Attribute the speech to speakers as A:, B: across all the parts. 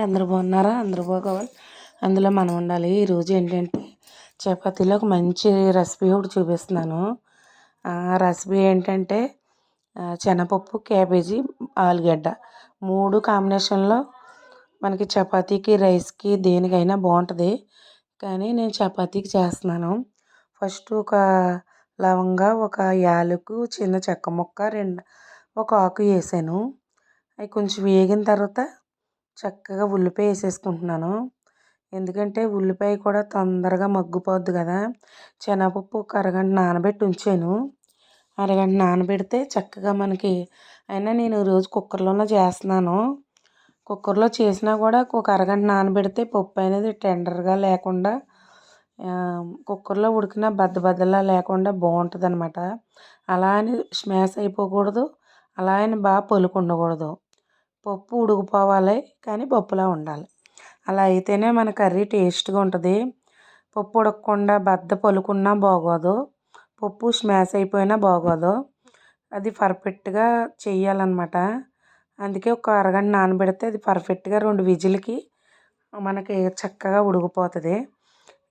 A: అండి. అందరూ బాగున్నారా? అందరూ బాగోవాలి అందులో మనం ఉండాలి. ఈరోజు ఏంటంటే చపాతీలో ఒక మంచి రెసిపీ ఒకటి చూపిస్తున్నాను. ఆ రెసిపీ ఏంటంటే శనగపప్పు క్యాబేజీ ఆలుగడ్డ. మూడు కాంబినేషన్లో మనకి చపాతీకి రైస్కి దేనికైనా బాగుంటుంది. కానీ నేను చపాతీకి చేస్తున్నాను. ఫస్ట్ ఒక లవంగా ఒక యాలకు చిన్న చెక్క ముక్క రెండు ఒక ఆకు వేసాను. అవి కొంచెం వేగిన తర్వాత చక్కగా ఉల్లిపాయ వేసేసుకుంటున్నాను. ఎందుకంటే ఉల్లిపాయ కూడా తొందరగా మగ్గిపోద్ది కదా. శనగపప్పు ఒక అరగంట నానబెట్టి ఉంచాను. అరగంట నానబెడితే చక్కగా మనకి అయినా నేను రోజు కుక్కర్లోనే చేస్తున్నాను. కుక్కర్లో చేసినా కూడా ఒక అరగంట నానబెడితే పప్పు అనేది టెండర్గా లేకుండా కుక్కర్లో ఉడికిన బద్ద బద్దలా లేకుండా బాగుంటుంది అనమాట అలా అని స్మాష్ అయిపోకూడదు. అలా అని బాగా పలుకు ఉండకూడదు పప్పు ఉడికిపోవాలి కానీ పప్పులా ఉండాలి. అలా అయితేనే మన కర్రీ టేస్ట్గా ఉంటుంది. పప్పు ఉడకకుండా బద్ద పలుకున్నా బాగోదు. పప్పు స్మాష్ అయిపోయినా బాగోదు. అది పర్ఫెక్ట్గా చేయాలన్నమాట అందుకే ఒక అరగంట నానబెడితే అది పర్ఫెక్ట్గా రెండు విజిల్కి మనకి చక్కగా ఉడికిపోతుంది.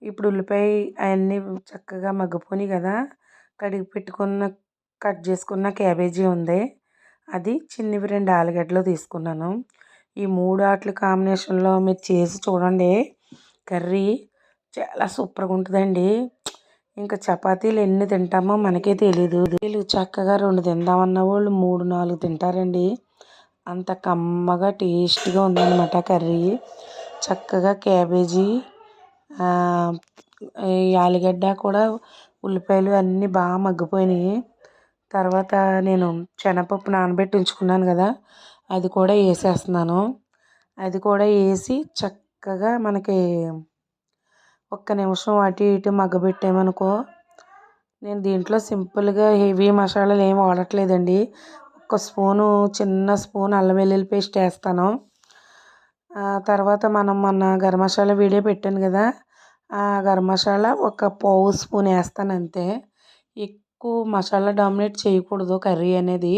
A: ఇప్పుడు ఉల్లిపాయ అవన్నీ చక్కగా మగ్గిపోయినాయి కదా. కడిగి పెట్టుకున్న కట్ చేసుకున్న క్యాబేజీ ఉంది. అది చిన్నవి రెండు ఆలుగడ్డలు తీసుకున్నాను. ఈ మూడు ఆటల కాంబినేషన్లో మీరు చేసి చూడండి. కర్రీ చాలా సూపర్గా ఉంటుందండి. ఇంకా చపాతీలు ఎన్ని తింటామో మనకే తెలియదు వీళ్ళు చక్కగా రెండు తిందామన్న వాళ్ళు మూడు నాలుగు తింటారండి. అంత కమ్మగా టేస్ట్గా ఉందన్నమాట కర్రీ. చక్కగా క్యాబేజీ ఆలుగడ్డ కూడా ఉల్లిపాయలు అన్నీ బాగా మగ్గిపోయినాయి. తర్వాత నేను శనగపప్పు నానబెట్టి ఉంచుకున్నాను కదా అది కూడా వేసేస్తున్నాను. అది కూడా వేసి చక్కగా మనకి ఒక్క నిమిషం అటు ఇటు మగ్గబెట్టామనుకో నేను దీంట్లో సింపుల్గా హెవీ మసాలాలు ఏమి వాడట్లేదండి. ఒక స్పూను చిన్న స్పూన్ అల్లం వెల్లుల్లి పేస్ట్ వేస్తాను. తర్వాత మనం మొన్న గరం మసాలా వీడియో పెట్టాను కదా ఆ గరం మసాలా ఒక పావు స్పూన్ వేస్తాను అంతే. ఎక్కువ మసాలా డామినేట్ చేయకూడదు కర్రీ అనేది.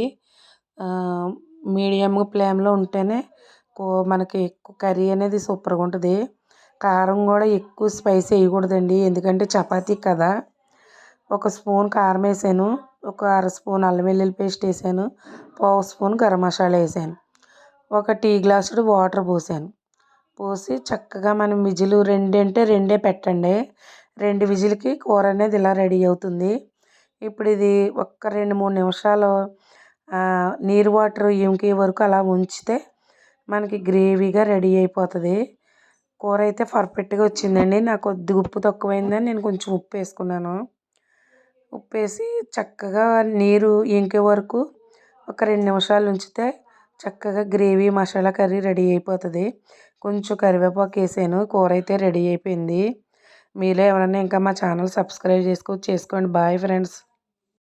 A: మీడియం ఫ్లేమ్లో ఉంటేనే మనకి ఎక్కువ కర్రీ అనేది సూపర్గా ఉంటుంది. కారం కూడా ఎక్కువ స్పైస్ వేయకూడదండి ఎందుకంటే చపాతీ కదా. ఒక స్పూన్ కారం వేసాను ఒక అర స్పూన్ అల్లం వెల్లుల్లి పేస్ట్ వేసాను పావు స్పూన్ గరం మసాలా వేసాను ఒక టీ గ్లాసుడు వాటర్ పోసాను. పోసి చక్కగా మనం విజిలు రెండు అంటే రెండే పెట్టండి. రెండు విజిల్కి కూర అనేది ఇలా రెడీ అవుతుంది. ఇప్పుడు ఇది ఒక్క రెండు మూడు నిమిషాలు నీరు వాటర్ ఇంకే వరకు అలా ఉంచితే మనకి గ్రేవీగా రెడీ అయిపోతుంది. కూర అయితే పర్ఫెక్ట్గా వచ్చిందండి. నాకు కొద్దిగా ఉప్పు తక్కువైందని నేను కొంచెం ఉప్పు వేసుకున్నాను. ఉప్పు వేసి చక్కగా నీరు ఇంకే వరకు ఒక రెండు నిమిషాలు ఉంచితే చక్కగా గ్రేవీ మసాలా కర్రీ రెడీ అయిపోతుంది. కొంచెం కరివేపాకు వేసాను. కూర అయితే రెడీ అయిపోయింది. మీలో ఎవరైనా ఇంకా మా ఛానల్ సబ్స్క్రైబ్ చేసుకో చేసుకోండి. Bye friends.